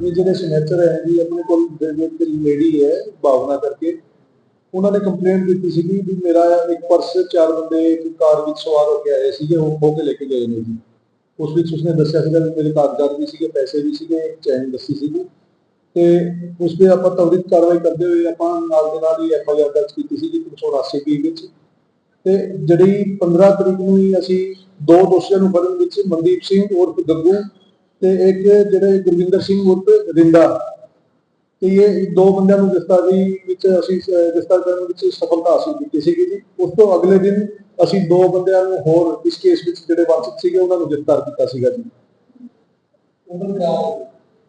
ਜਿਹੜੇ ਸਿਗਨੇਚਰ ਹੈ ਜੀ, ਆਪਣੇ ਕੋਲ ਇੱਕ ਲੇਡੀ ਹੈ, ਭਾਵਨਾ ਕਰਕੇ, ਉਹਨਾਂ ਨੇ ਕੰਪਲੇਂਟ ਦਿੱਤੀ ਸੀਗੀ ਵੀ ਮੇਰਾ ਇੱਕ ਪਰਸ ਚਾਰ ਬੰਦੇ ਇੱਕ ਕਾਰ ਵਿੱਚ ਸਵਾਰ ਹੋ ਕੇ ਆਏ ਸੀਗੇ, ਉਹ ਖੋ ਕੇ ਲੈ ਕੇ ਗਏ ਨੇ ਜੀ। ਉਸ ਵਿੱਚ ਉਸਨੇ ਦੱਸਿਆ ਸੀਗਾ ਵੀ ਮੇਰੇ ਕਾਗਜ਼ਾਤ ਵੀ ਸੀਗੇ, ਪੈਸੇ ਵੀ ਸੀਗੇ ਚੈਨ ਦੱਸੀ ਸੀਗੀ। ਤੇ ਉਸ ਤੇ ਆਪਾਂ ਤਵਰੀਤ ਕਾਰਵਾਈ ਕਰਦੇ ਹੋਏ ਆਪਾਂ ਨਾਲ ਦੇ ਨਾਲ ਹੀ ਐਫ ਆਈ ਆਰ ਦਰਜ ਕੀਤੀ ਸੀ 380 ਬੀ ਵਿੱਚ। ਤੇ ਜਿਹੜੀ 15 ਤਰੀਕ ਨੂੰ ਹੀ ਅਸੀਂ ਦੋ ਦੋਸ਼ੀਆਂ ਨੂੰ ਫੜਨ ਵਿੱਚ ਮਨਦੀਪ ਸਿੰਘ ਉਰਫ ਗੱਗੂ ਤੇ ਇੱਕ ਜਿਹੜੇ ਗੁਰਵਿੰਦਰ ਸਿੰਘ ਉਰਫ ਰਿੰਦਾ ਤੇ ਇਹ ਦੋ ਬੰਦਿਆਂ ਨੂੰ ਗ੍ਰਿਫਤਾਰੀ ਵਿੱਚ ਅਸੀਂ ਗ੍ਰਿਫਤਾਰ ਕਰਨ ਵਿੱਚ ਸਫਲਤਾ ਹਾਸਲ ਕੀਤੀ ਸੀਗੀ ਜੀ। ਉਸ ਤੋਂ ਅਗਲੇ ਦਿਨ ਅਸੀਂ ਦੋ ਬੰਦਿਆਂ ਨੂੰ ਹੋਰ ਇਸ ਕੇਸ ਵਿੱਚ ਜਿਹੜੇ ਵਾਂਛਿਤ ਸੀਗੇ ਉਹਨਾਂ ਨੂੰ ਗ੍ਰਿਫਤਾਰ ਕੀਤਾ ਸੀਗਾ ਜੀ।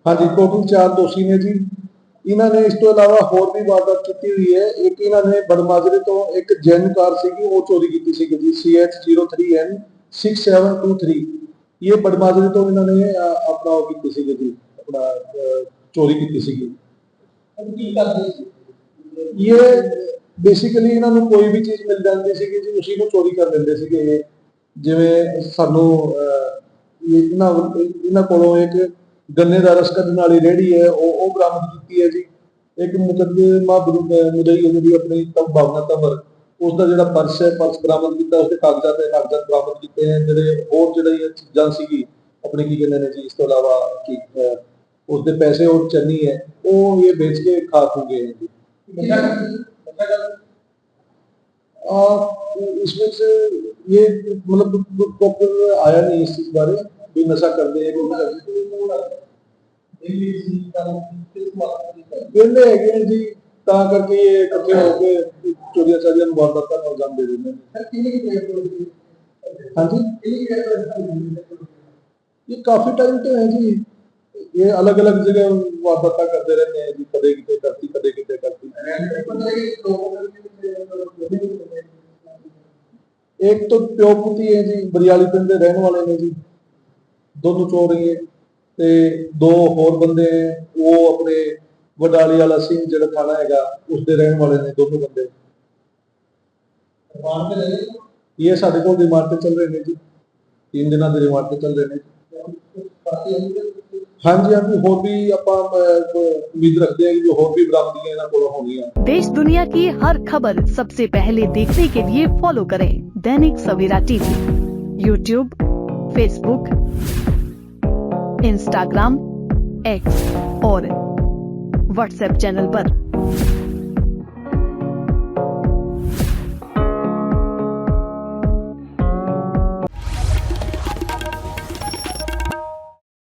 ਹਾਂਜੀ ਟੋਟਲ ਚਾਰ ਦੋਸ਼ੀ ਨੇ ਜੀ। ਇਹਨਾਂ ਨੇ ਇਸ ਤੋਂ ਇਲਾਵਾ ਹੋਰ ਵੀ ਵਾਰਦਾਤ ਕੀਤੀ ਹੋਈ ਹੈ। ਇੱਕ ਇਹਨਾਂ ਨੇ ਬੜਮਾਜਰੇ ਤੋਂ ਇੱਕ ਜੈਨ ਕਾਰ ਸੀਗੀ ਉਹ ਚੋਰੀ ਕੀਤੀ ਸੀਗੀ ਜੀ। CH03N 6723 ਇਹ ਬੜਮਾਜਰੇ ਤੋਂ ਇਹਨਾਂ ਨੇ ਆਪਣਾ ਉਹ ਕੀਤੀ ਸੀਗੀ ਜੀ ਆਪਣਾ ਚੋਰੀ ਕੀਤੀ ਸੀਗੀ। ਕੀ ਕਰਦੇ ਸੀ? ਇਹ ਬੇਸਿਕਲੀ ਇਹਨਾਂ ਨੂੰ ਕੋਈ ਵੀ ਚੀਜ਼ ਮਿਲ ਜਾਂਦੀ ਸੀਗੀ ਜੀ ਉਸੇ ਨੂੰ ਚੋਰੀ ਕਰ ਲੈਂਦੇ ਸੀਗੇ ਇਹ। ਜਿਵੇਂ ਸਾਨੂੰ ਇਹਨਾਂ ਇਹਨਾਂ ਕੋਲੋਂ ਇੱਕ ਗੰਨੇ ਦਾ ਰਸ ਕੱਢਣ ਵਾਲੀ ਰੇਹੜੀ ਹੈ ਉਹ ਉਹ ਬਰਾਮਦ ਕੀਤੀ ਹੈ ਜੀ। ਇੱਕ ਮੁਕੱਦਮਾ ਮੁਦਈ ਜਿਹੜੀ ਆਪਣੀ ਤਬ ਭਾਵਨਾ ਤਮਰ ਉਸ ਦਾ ਜਿਹੜਾ ਪਰਸ ਹੈ ਪਰਸ ਬਰਾਮਦ ਕੀਤਾ ਉਸ ਦੇ ਕਾਗਜ਼ਾਂ ਤੇ ਕਾਗਜ਼ਾਂ ਬਰਾਮਦ ਕੀਤੇ ਹੈ ਜਿਹੜੇ ਹੋਰ ਜਿਹੜੇ ਚੀਜ਼ਾਂ ਸੀਗੀ ਆਪਣੇ ਕੀ ਕਹਿੰਦੇ ਨੇ ਜੀ ਇਸ ਤੋਂ ਇਲਾਵਾ ਕੀ ਉਸ ਦੇ ਪੈਸੇ ਹੋਰ ਚੰਨੀ ਹੈ ਉਹ ਇਹ ਵੇਚ ਕੇ ਖਾ ਖੂਗੇ ਜੀ ਆ ਇਸ ਵਿੱਚ ਇਹ ਮਤਲਬ ਪ੍ਰੋਪਰ ਆਇਆ ਨਹੀਂ ਇਸ ਚੀਜ਼ ਬਾਰੇ ਵੀ ਨਸ਼ਾ ਕਰਦੇ ਹੈ ਕੋਈ ਕਰਦੇ ਇਹ ਜੀ ਤਾਂ ਕਿਸ ਮਾਮਲੇ ਦੇ ਕਹਿੰਦੇ ਹੈਗੇ ਜੀ ਤਾਂ ਕਰਕੇ ਇਹ ਇਕੱਠੇ ਹੋ ਕੇ ਚੋਰੀਆਂ ਚਾਰੀਆਂ ਨੂੰ ਵਾਰਦਾਤਾਂ ਨੂੰ ਅੰਜਾਮ ਦੇ ਦਿੰਦੇ ਨੇ। ਕਿਹਨੇ ਕਿਹਨੇ ਹਾਂਜੀ? ਇਹ ਕਾਫੀ ਟਾਈਮ ਤੋਂ ਹੈ ਜੀ। ਇਹ ਅਲੱਗ-ਅਲੱਗ ਜਗ੍ਹਾ ਵਾਰਦਾਤਾਂ ਕਰਦੇ ਰਹਿੰਦੇ ਆ ਜੀ ਕਦੇ ਕਿਤੇ ਕਰਤੀ ਕਦੇ ਕਿਤੇ ਕਰਤੀ। ਇੱਕ ਤੋਂ ਪਿਓ ਪੁੱਤੀ ਹੈ ਜੀ ਬਰੀਆਲੀ ਪਿੰਡ ਦੇ ਰਹਿਣ ਵਾਲੇ ਨੇ ਜੀ। ਦੋਨੋਂ ਚੋਰ ਹੀ ਤੇ ਦੋ ਹੋਰ ਬੰਦੇ ਉਹ ਆਪਣੇ ਵਡਾਲੀ ਵਾਲਾ ਸਿੰਘ ਜਿਹੜਾ ਥਾਣਾ ਹੈਗਾ ਉਸ ਦੇ ਰਹਿਣ ਵਾਲੇ ਨੇ ਦੋਨੋਂ ਬੰਦੇ ਬਾਹਰ ਤੇ ਰਹੇ ਇਹ ਸਾਡੇ ਕੋਲ ਰਿਮਾਂਡ ਤੇ ਚੱਲ ਰਹੇ ਨੇ ਜੀ ਤਿੰਨ ਦਿਨਾਂ ਦੇ ਰਿਮਾਂਡ ਤੇ ਚੱਲ ਰਹੇ ਨੇ ਪਾਰਟੀ ਹਾਂਜੀ ਹਾਂਜੀ ਹੋਰ ਵੀ ਆਪਾਂ ਅਹ, ਉਮੀਦ ਰੱਖਦੇ ਹਾਂ ਕਿ ਜੋ ਹੋਰ ਵੀ ਬਰਾਮਦੀਆਂ ਇਹਨਾਂ ਕੋਲ ਹੋਣਗੀਆਂ देश दुनिया की हर खबर सबसे पहले देखने के लिए फॉलो करें Dainik Savera TV YouTube Facebook Instagram X और व्हाट्सएप चैनल पर